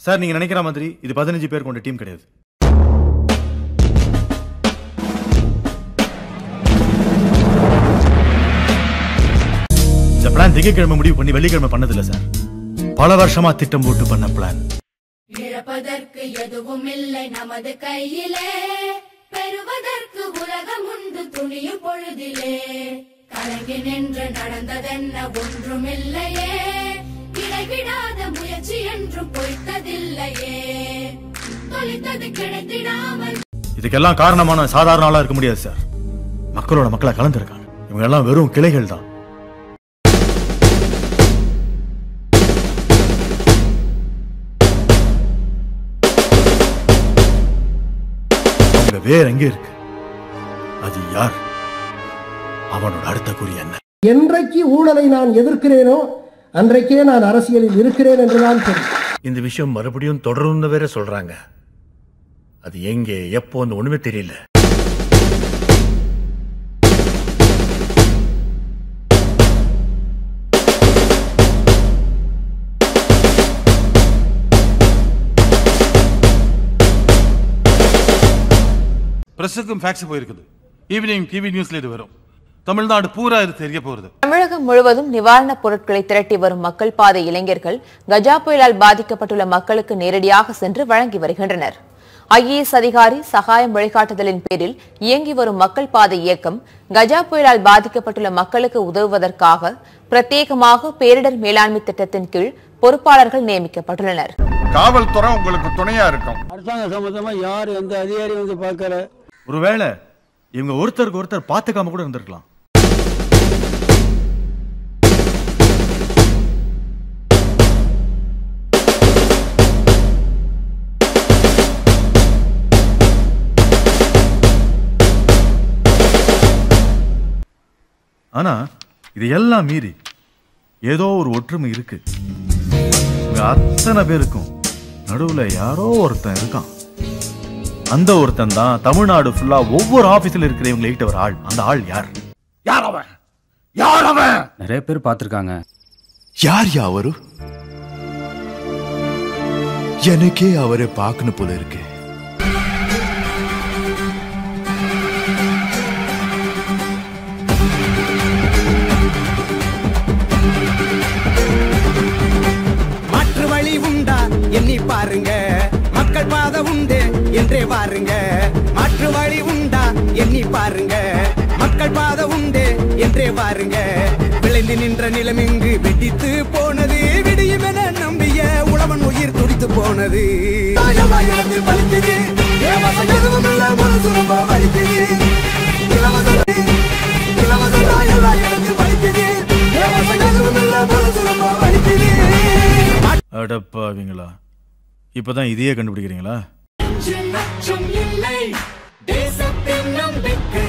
Sir நீங்க நினைக்கிற மாதிரி இது பதினஞ்சு பேர் கொண்ட டீம் கிடையாது. இந்த பிளான் திங்கக்கிழமை முடிவு பண்ணி வெள்ளிக்கிழமை பண்ணதில்ல சார் பல வருஷமா திட்டம் போட்டு பண்ண பிளான் இழப்பதற்கு எதுவும் இல்லை நமது கையிலே. பெறுவதற்கு உலகம் உண்டு துணியும் பொழுதிலே. கலங்கி நின்று நடந்ததென்ன ஒன்றும் இல்லையே இடைவிடாத முயற்சி என்றும் பொய்த்ததில்லையே. தொலைத்தது கிடைத்திடாமல். இதுக்கெல்லாம் காரணமான சாதாரண ஆளா இருக்க முடியாது சார் மக்களோட மக்களை கலந்துருக்காங்க. இவங்க எல்லாம் வெறும் கிளைகள் தான். வேற எங்க இருக்கு? அது யார்? அவனோட அடுத்த குறி என்ன? என்றைக்கு ஊழலை நான் எதிர்க்கிறேனோ அன்றைக்கே நான் அரசியலில் இருக்கிறேன் என்றுதான் தெரியும் இந்த விஷயம் மறுபடியும் தொடரும்னு வேற சொல்றாங்க. அது எங்கே எப்போன்னு ஒண்ணுமே தெரியல. பிரஸுக்கும் ஃபேக்ஸ் போயிருக்குது. ஈவினிங் டிவி நியூஸ்ல இது வரும். தமிழ்நாடு பூரா இது தெரிய போறது. தமிழகம் முழுவதும் நிவாரணப் பொருட்களை திரட்டி வரும் மக்கள் பாதை இளைஞர்கள் கஜா புயலால் பாதிக்கப்பட்டுள்ள மக்களுக்கு நேரடியாக சென்று வழங்கி வருகின்றனர். ஐஏஎஸ் அதிகாரி சகாயம் வழிகாட்டுதலின் பேரில் இயங்கி வரும் மக்கள் பாதை இயக்கம் கஜா புயலால் பாதிக்கப்பட்டுள்ள மக்களுக்கு உதவுவதற்காக பிரத்யேகமாக பேரிடர் மேலாண்மை திட்டத்தின் கீழ் பொறுப்பாளர்கள் நியமிக்கப்பட்டுள்ளனர். காவல்துறை உங்களுக்கு துணையா இருக்கும். அரசாங்க சம்பந்தமா யார் எந்த அதிகாரி வந்து பார்க்கல. ஒருவேளை இவங்க ஒருத்தருக்கு ஒருத்தர் பார்த்துக்காம கூட இருந்திருக்கலாம். ஆனா இது எல்லாம் மீறி ஏதோ ஒரு ஒற்றுமை இருக்கு. அத்தனை பேருக்கும் நடுவுல யாரோ ஒருத்தன் இருக்கான். அந்த ஒருத்தன் தான் தமிழ்நாடு ஃபுல்லா ஒவ்வொரு ஆபீஸ்ல இருக்கிறவங்க கிட்ட ஒரு ஆள். அந்த ஆள் யார்? யார் அவன்? யார் அவன்? நிறைய பேர் பார்த்துருக்காங்க. யார் அவரு எனக்கே அவரை பார்க்கணும் போல இருக்கு. பாத உண்டு என்றே பாருங்க மாற்று வழி உண்டா எண்ணி பாருங்க. மக்கள் பாத உண்டு என்றே பாருங்க விளைந்து நின்ற நிலம் இங்கு வெடித்து போனது. விடியும் என நம்பிய உழவன் உயிர் துடித்து போனது. ஏமாசம் எதுவும் இல்ல மனசு ரொம்ப வலித்தது இலவச இலவச தாயமாய் இழந்து பலித்தது ஏமாசம் எதுவும் இல்ல மனசு ரொம்ப வலித்தது அடப்பாவீங்களா. இப்போ தான் இதையே கண்டுபிடிக்கிறீங்களா? நம்பிக்கை.